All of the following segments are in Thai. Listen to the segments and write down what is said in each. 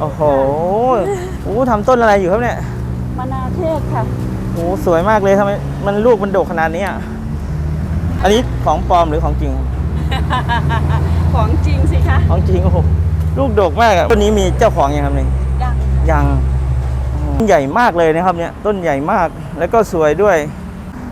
โอ้โหโอ้โหทำต้นอะไรอยู่ครับเนี่ยมะนาวเทศค่ะโอ้โหสวยมากเลยทำไมมันลูกมันโดกขนาดนี้อะอันนี้ของปลอมหรือของจริง ของจริงสิคะของจริงโอ้โหลูกโดกมากอะต้นนี้มีเจ้าของยังครับนี่ยังยังต้นใหญ่มากเลยนะครับเนี่ยต้นใหญ่มากแล้วก็สวยด้วย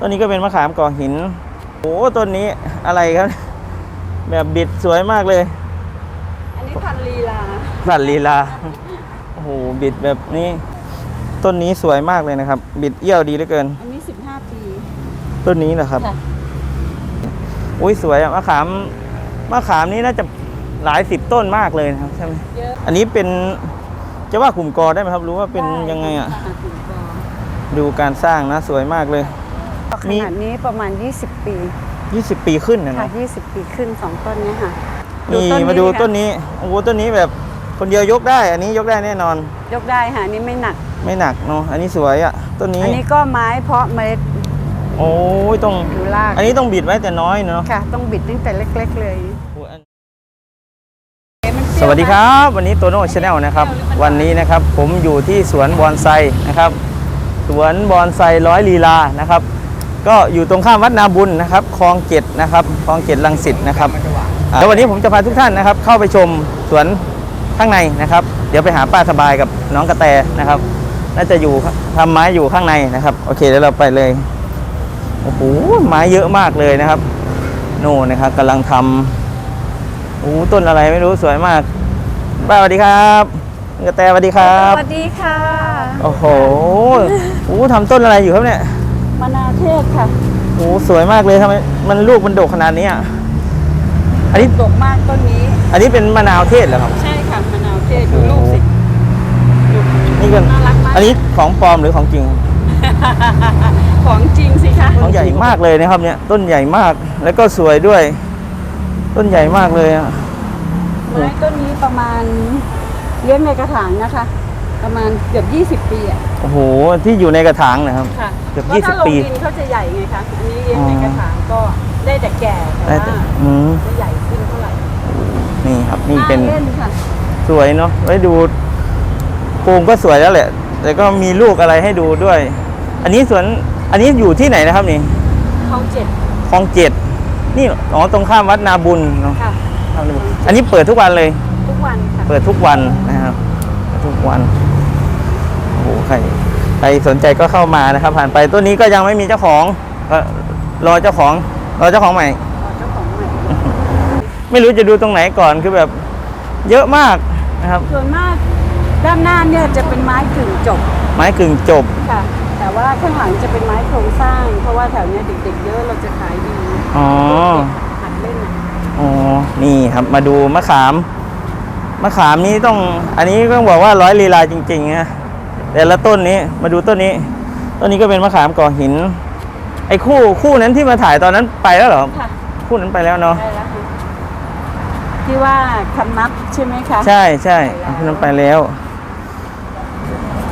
ต้นนี้ก็เป็นมะขามก่อหินโอ้โหต้นนี้อะไรครับ แบบบิดสวยมากเลยอันนี้พันลีลา สัตว์ลีลา โอ้โห บิดแบบนี้ ต้นนี้สวยมากเลยนะครับ บิดเอี้ยวดีเหลือเกิน อันนี้ 15 ปีต้นนี้เหรอครับ ค่ะอุ้ยสวยอะมะขามมะขามนี้น่าจะหลายสิบต้นมากเลยนะครับใช่ไหมเยอะอันนี้เป็นจะว่าขุมกอได้ไหมครับ รู้ว่าเป็นยังไงอะด้ค่ะคุณปอดูการสร้างนะสวยมากเลย ขมี นาดนี้ประมาณ 20 ปี20 ปีขึ้นนะค่ะเนาะ20 ปีขึ้น 2 ต้นเนี้ค่ะนี่มาดูต้นนี้โอ้โหต้นนี้แบบ คนเดียวยกได้ อันนี้ยกได้แน่นอน ยกได้ค่ะอันนี้ไม่หนัก ไม่หนักเนาะ อันนี้สวยอะต้นนี้ อันนี้ก็ไม้เพาะเมล็ดโอ้ยต้อง ดูรากอันนี้ต้องบิดไว้แต่น้อยเนาะค่ะ ต้องบิดตั้งแต่เล็ก ๆ เลยสวัสดีครับ วันนี้โตโน่ชาแนลนะครับ วันนี้นะครับผมอยู่ที่สวนบอนไซนะครับ สวนบอนไซร้อยลีลานะครับ ก็อยู่ตรงข้ามวัดนาบุญนะครับคลองเจ็ดนะครับคลองเจ็ดลังสิตนะครับอ่าแล้ววันนี้ผมจะพาทุกท่านนะครับ เข้าไปชมสวน ข้างในนะครับ เดี๋ยวไปหาป้าสบายกับน้องกระแตนะครับ น่าจะอยู่ทำไม้อยู่ข้างในนะครับ โอเคเดี๋ยวเราไปเลยโอ้โหไม้เยอะมากเลยนะครับ โน่นนะครับกำลังทำโอ้ต้นอะไรไม่รู้สวยมากป้าสวัสดีครับกระแตสวัสดีครับสวัสดีค่ะโอ้โหโอ้ทำต้นอะไรอยู่ครับเนี่ยมะนาวเทศค่ะโอ้สวยมากเลยทำไมมันลูกมันโดกขนาดนี้อะอันนี้ดกมากต้นนี้ อันนี้เป็นมะนาวเทศเหรอครับ ใช่ค่ะมะนาว เทศดูลูกสินี่ก็น่ารักมากอันนี้ของปลอมหรือของจริง ของจริงสิคะของใหญ่มากเลยนะครับเนี่ย ต้นใหญ่มากแล้วก็สวยด้วย ต้นใหญ่มากเลยอะไม้ต้นนี้ประมาณเลี้ยงในกระถางนะคะ ประมาณเกือบ20 ปีอะโอ้โหที่อยู่ในกระถางนะครับ ค่ะเกือบพราะถ้า20ปีลงดินเขาจะใหญ่ไงคะอันนี้เลี้ยงในกระถางก็ได้แต่แก่แต่แต่ว่าอืม ไม่ใหญ่ขึ้นเท่าไหร่นี่ครับนี่เป็นาเล่นค่ะ สวยเนาะไว้ดูปูมก็สวยแล้วแหละ แต่ก็มีลูกอะไรให้ดูด้วย อันนี้สวนอันนี้อยู่ที่ไหนนะครับนี่เขาเจ็ดคลองเจ็ดนี่อ๋อตรงข้ามวัดนาบุญเนาะค่ะข้ามนาบุญอันนี้เปิดทุกวันเลย ทุกวันค่ะเปิดทุกวันนะครับเปิดทุกวันโอ้โหใครใครสนใจก็เข้ามานะครับ ผ่านไปต้นนี้ก็ยังไม่มีเจ้าของก็รอเจ้าของรอเจ้าของใหม่เจ้าของใหม่ ไม่รู้จะดูตรงไหนก่อนคือแบบ เยอะมาก นะครับส่วนมากด้านหน้าเนี่ยจะเป็นไม้กึ่งจบไม้กึ่งจบค่ะ แต่ว่าข้างหลังจะเป็นไม้โครงสร้าง เพราะว่าแถวเนี้ยเด็กๆเยอะเราจะขายดีอ๋อหัดเล่นอะอ๋อนี่ครับมาดูมะขามมะขามนี้ต้องอันนี้ต้องบอกว่าร้อยลีลาจริงๆนะแต่ละต้นนี้มาดูต้นนี้ ต้นนี้ก็เป็นมะขามก่อหิน ไอ้คู่คู่นั้นที่มาถ่ายตอนนั้นไปแล้วเหรอค่ะคู่นั้นไปแล้วเนาะ ได้แล้วค่ะ ที่ว่าคำนับใช่ไหมคะใช่ใช่เอาคู่นั้นไปแล้ว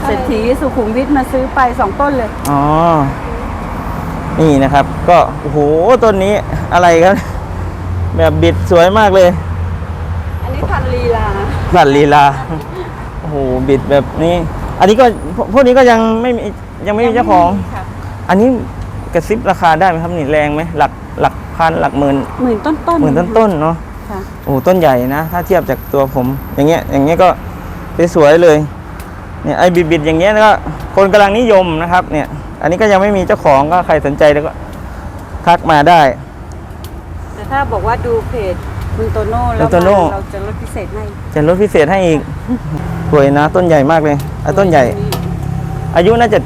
เศรษฐีสุขุมวิทมาซื้อไปสองต้นเลย อ๋อ นี่นะครับ ก็โอ้โหต้นนี้อะไรครับ แบบบิดสวยมากเลย อันนี้พันลีลาสัตว์ลีลาโอ้โหบิดแบบนี้ อันนี้ก็พวพวกนี้ก็ยังไม่มียังไม่มีเจ้าของค่ะอันนี้กระซิบราคาได้ไหมครับนี่แรงไหมหลักหลักพันหลักหมื่นหมื่นต้นต้นหมื่นต้นต้นๆเนาะ ค่ะโอ้ต้นใหญ่นะ ถ้าเทียบจากตัวผม อย่างเงี้ยอย่างเงี้ยก็สวยๆเลยเนี่ยไอ้บิดๆอย่างเงี้ยก็คนกำลังนิยมนะครับ เนี่ย อันนี้ก็ยังไม่มีเจ้าของก็ใครสนใจแล้วก็ทักมาได้ แต่ถ้าบอกว่าดูเพจคุณโตโน่แล้วคุณโตโน่มาเราจะลดพิเศษให้จะลดพิเศษให้อีกสวยนะ ต้นใหญ่มากเลยอะต้นใหญ่ อายุน่าจะ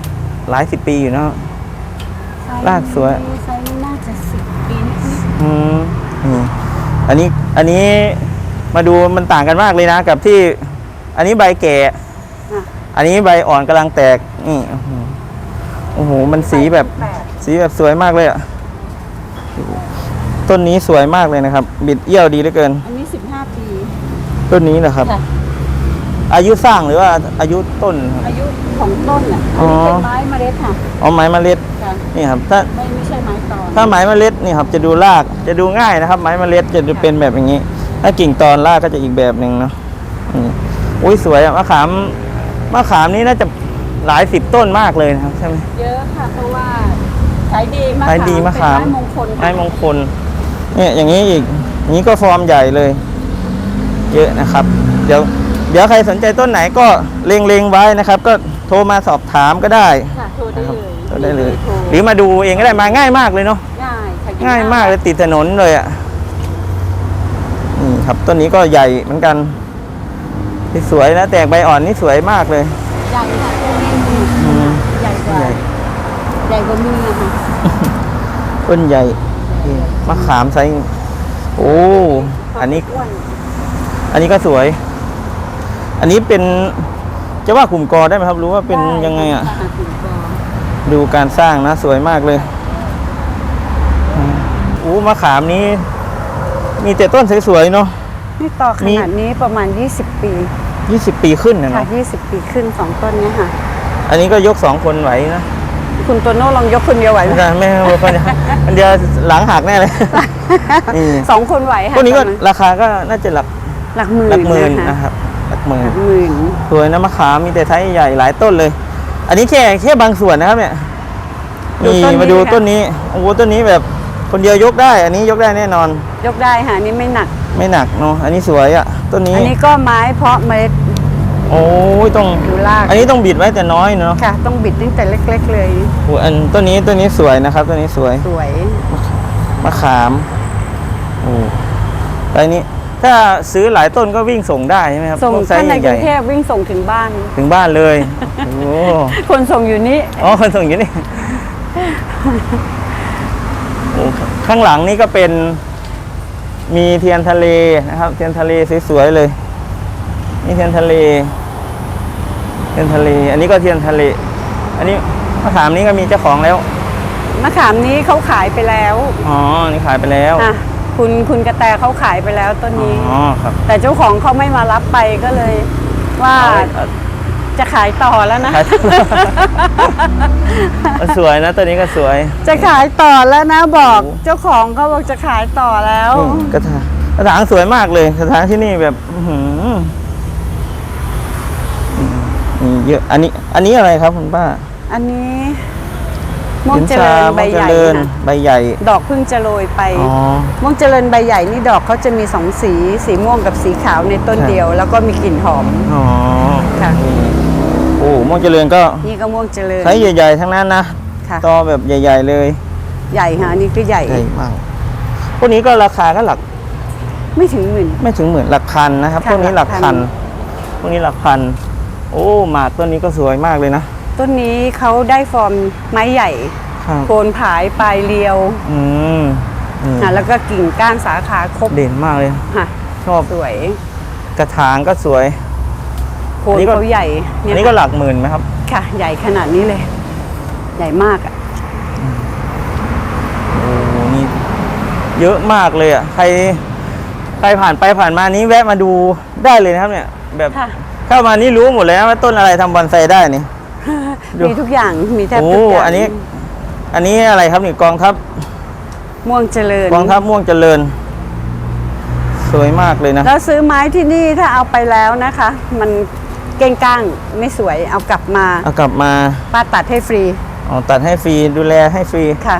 หลายสิบปีอยู่เนอะรากสวยไซส์นี้น่าจะสิบปีนิดอืมนี่อันนี้ อันนี้มาดูมันต่างกันมากเลยนะ กับที่ อันนี้ใบแก่ๆค่ะอันนี้ใบอ่อนกำลังแตกนี่โอ้โหโอ้โหมันสีแบบแปดสีแบบสวยมากเลยอะต้นนี้สวยมากเลยนะครับ บิดเอี้ยวดีเหลือเกิน อันนี้สิบห้าปีต้นนี้นะครับค่ะอายุสร้างหรือว่าอายุต้นครับอายุของต้นอะอ๋อันอนี้เป็นไม้เมล็ดค่ะเอาไม้เมล็ดค่ะนี่ครับถ้าไม่ไม่ใช่ไม้ ตอนถ้าไม้เมล็ดนี่ครับจะดูรากจะดูง่ายนะครับ ไม้เมล็ดจะดูเป็นแบบอย่างนี้ ถ้ากิ่งตอนรากก็จะอีกแบบหนึ่งเนาะนี่อุ้ยสวยอะมะขามมะขามนี้น่าจะหลายสิบต้นมากเลยนะครับใช่ไหมเยอะค่ะเพราะว่าขายดีมากขายดีมะขามเป็นไม้มงคลไม้มงคลเนี่ยอย่างนี้อีกอย่างนี้ก็ฟอร์มใหญ่เลย เยอะนะครับ เดี๋ยวเดี๋ยวใครสนใจต้นไหนก็เล็งๆไว้นะครับ ก็โทรมาสอบถามก็ได้ค่ะโทรได้นะครับเลยโทรได้เลย โทร หรือมาดูเองก็ได้มาง่ายมากเลยเนาะง่ายค่ะง่ายมากเลยติดถนนเลยอะนี่ครับต้นนี้ก็ใหญ่เหมือนกันนี่สวยนะแตกใบอ่อนนี่สวยมากเลยใหญ่ค่ะต้นนี้มีอืมใหญ่กว่าใหญ่ใหญ่กว่ามือค่ะต้นใหญ่นี่มะขามไซส์โอ้อันนี้อ้วนอันนี้ก็สวย อันนี้เป็นจะว่ากลุ่มกอได้ไหมครับ รู้ว่าเป็นยังไงอะด้ค่กลุ่มกอ ดูการสร้างนะสวยมากเลยอืมอู้มะขามนี้ มีแต่ต้นสวยๆเนาะนี่ต่อขมีนาดนี้ประมาณ 20 ปี 20 ปีขึ้นนะค่ะเนาะ20 ปีขึ้นสองต้นเนี้ยค่ะ อันนี้ก็ยกสองคนไหวนะคุณโตโน่ลองยกคนเดียวไหวไหมไม่ได้ไม่ไม่คนเดียวคนเดียวหลังหักแน่เลยนี่สองคนไหวค่ะพวกนี้ก็ตอราคาก็น่าจะหลักหลักหมื่นหลักหมื่นนะคะนะครับหลักหมื่หนลักหมื่นสวยนะมะขามมีแต่ไซส์ใหญ่หลายต้นเลย อันนี้แค่แค่บางส่วนนะครับเนี่ยนี่มาดูต้นนี้โอ้โหต้นนี้แบบคนเดียวยกได้ อันนี้ยกได้แน่นอน ยกได้ค่ะอันนี่ไม่หนัก ไม่หนักเนาะอันนี้สวยอะต้นนี้ อันนี้ก็ไม้เพาะเมล็ดโอ้ยต้องดูรากอันนี้ต้องบิดไว้แต่น้อยเนาะค่ะ ต้องบิดตั้งแต่เล็ก ๆ เลยโอ้อันต้นนี้ต้นนี้สวยนะครับต้นนี้สวยสวยมะขามโอ้แต่อันนี้ ถ้าซื้อหลายต้นก็วิ่งส่งได้ใช่ไหมครับส่งพวกไซท่านส์ในกใหรุญ่งเทพวิ่งส่งถึงบ้าน ๆถึงบ้านเลย โอ้คนส่งอยู่นี่อ๋อคนส่งอยู่นี่โอ้ข้างหลังนี่ก็เป็น มีเทียนทะเลนะครับ เทียนทะเลสวยๆเลยนี่เทียนทะเล เทียนทะเล อันนี้ก็เทียนทะเล อันนี้มะขามนี้ก็มีเจ้าของแล้วมะขามนี้เขาขายไปแล้วอ๋อนี่ขายไปแล้ว อะ คุณคุณกระแตเขาขายไปแล้วต้นนี้ อ๋อครับแต่เจ้าของเขาไม่มารับไปก็เลยว่าเอาจะขายต่อแล้วนะ ขายสวยนะตัวนี้ก็สวย จะขายต่อแล้วนะบอกโอ้เจ้าของเขาบอกจะขายต่อแล้วนี่กระถางกระถางสวยมากเลยกระถางที่นี่แบบอื้อหืออืมนี่เยอะอันนี้ อันนี้อะไรครับคุณป้า อันนี้ ม่วงหินเจทริราญม่ใบวงใหเจญ่ริญค่ะใบใหญ่ ดอกเพิ่งจะโรยไปอ๋อม่วงเจริญใบใหญ่นี่ดอกเขาจะมีสองสี สีม่วงกับสีขาวในต้นครับเดียว แล้วก็มีกลิ่นหอม อ๋อ ค่ะนี่โอ้ม่วงเจริญก็ นี่ก็ม่วงเจริญไซส์ใหญ่ ๆ ทั้งนั้นนะค่ะตอแบบใหญ่ ๆ เลย ใหญ่ค่ะอันนี้ก็ใหญ่ใหญ่มากพวกนี้ก็ราคาก็หลัก ไม่ถึงหมื่น ไม่ถึงหมื่นหลักพันนะครับค่ะพวกนี้หลักหลักพัพันนพวกนี้หลักพัน โอ้ หมากต้นนี้ก็สวยมากเลยนะ ต้นนี้เขาได้ฟอร์มไม้ใหญ่ ครับโคนผายปลายเรียวอืมนี่ค่ะแล้วก็กิ่งก้านสาขาครบเด่นมากเลย ค่ะชอบสวยกระถางก็สวย โคอันนนี้ก็ เขาใหญ่อัเนี่ยนนี้ก็หลักหมื่นไหมครับ ค่ะ ใหญ่ขนาดนี้เลย ใหญ่มากอะโอ้โหนี่เยอะมากเลยอะ ใคร ใครผ่านไปผ่านมานี้แวะมาดูได้เลยนะครับเนี่ย แบบค่ะ เข้ามานี่รู้หมดเลยนะว่าต้นอะไรทำบอนไซได้นี่ดู มีทุกอย่างมีแทบโอ้ทุกอย่างอันนี้ อันนี้อะไรครับนี่กองทัพม่วงเจริญกองทัพม่วงเจริญ สวยมากเลยนะแล้วซื้อไม้ที่นี่ถ้าเอาไปแล้วนะคะ มันเก้งก้างไม่สวยเอากลับมา เอากลับมาป้าตัดให้ฟรีอ๋อตัดให้ฟรีดูแลให้ฟรีค่ะ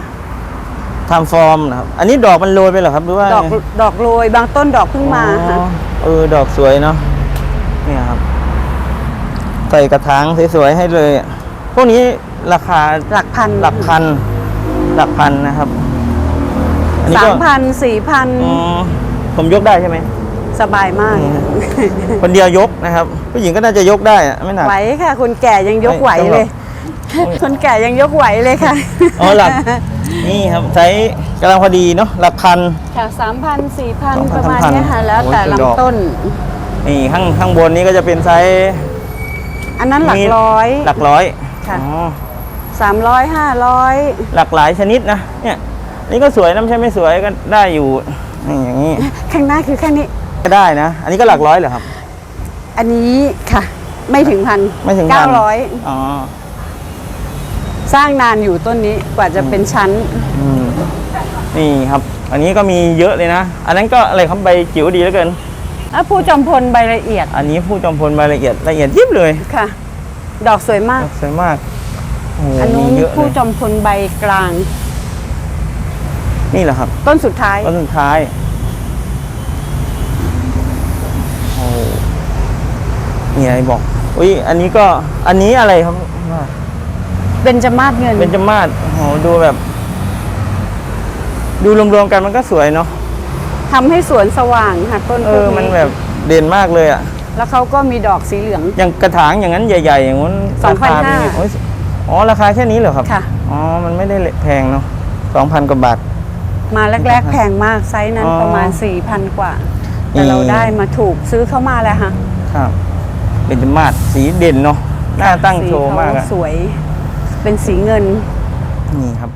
ทำฟอร์มนะครับ อันนี้ดอกมันโรยไปเหรอครับหรือว่าดอกไงดอกโรยบางต้นดอกเพิ่งมาอ๋ค่ะอเออดอกสวยเนาะเนี่ยครับ ใส่กระถางสวยๆให้เลยอะพวกนี้ราคาหลักพันหลักพันหลักพันนะครับอันนี้สาก็มพันสี่พันอ๋อผมยกได้ใช่ไหม สบายมากอืมคนเดียวยกนะครับ ผู้หญิงก็น่าจะยกได้อะไม่หนัก ไหวค่ะ คนแก่ยังยกไหวเลย คนแก่ยังยกไหวเลยค่ะอ๋อหลัก นี่ครับไซส์กำลังพอดีเนาะหลักพัน ค่ะสามพันสี่พัน2,000ประมาณเนี้ยค่ะแล้วแต่โอ้ยเป็นดอกลำต้น นี่ข้างข้างบนนี้ก็จะเป็นไซส์ อันนั้นหลักมีร้อย หลักร้อยค่ะ อ๋อสามร้อยห้าร้อยหลากหลายชนิดนะเนี่ยนี่ก็สวยน้ำใช่ไม่สวยก็ได้อยู่นี่อย่างนี้ข้างหน้าคือข้างนี้ ก็ได้นะ อันนี้ก็หลักร้อยเหรอครับ อันนี้ค่ะ ไม่ถึงพันไม่ถึงพันเก้าร้อยอ๋อสร้างนานอยู่ต้นนี้กว่าจะเป็นชั้น อืมนี่ครับ อันนี้ก็มีเยอะเลยนะ อันนั้นก็อะไรครับใบจิ๋วดีเหลือเกิน อะผู้จอมพลใบละเอียดอันนี้ผู้จอมพลรายละเอียดละเอียดยิบเลยค่ะ ดอกสวยมาก สวยมากโอ้โหอันนู้มีนเยอะเลผู้ยจอมพลใบกลาง นี่แหละครับต้นสุดท้าย ต้นสุดท้ายโอ้มีอะไรบอกอุ้ยอันนี้ก็อันนี้อะไรครับเบญจมาศเงิน เป็นจมาศโอ้โหดูแบบ ดูรวมๆกันมันก็สวยเนาะ ทำให้สวนสว่างค่ะต้นเอพวอกมันแบบเด่นมากเลยอะ แล้วเขาก็มีดอกสีเหลือง อย่างกระถางอย่างนั้นใหญ่ๆ อย่างนั้นสองพันราคาเป็นไงห้าโอ้ยอ๋อราคาแค่นี้เหรอครับค่ะ อ๋อ มันไม่ได้แพงเนาะสองพันกว่าบาท มาแรก ๆ แพงมากไซส์นั้นอ๋อประมาณ4,000กว่า แต่นี่เราได้มาถูกซื้อเข้ามาแล้วค่ะครับเป็นจมาศสีเด่นเนาะหน้าตั้งสีโชว์เขามากอะสวย เป็นสีเงิน นี่ครับ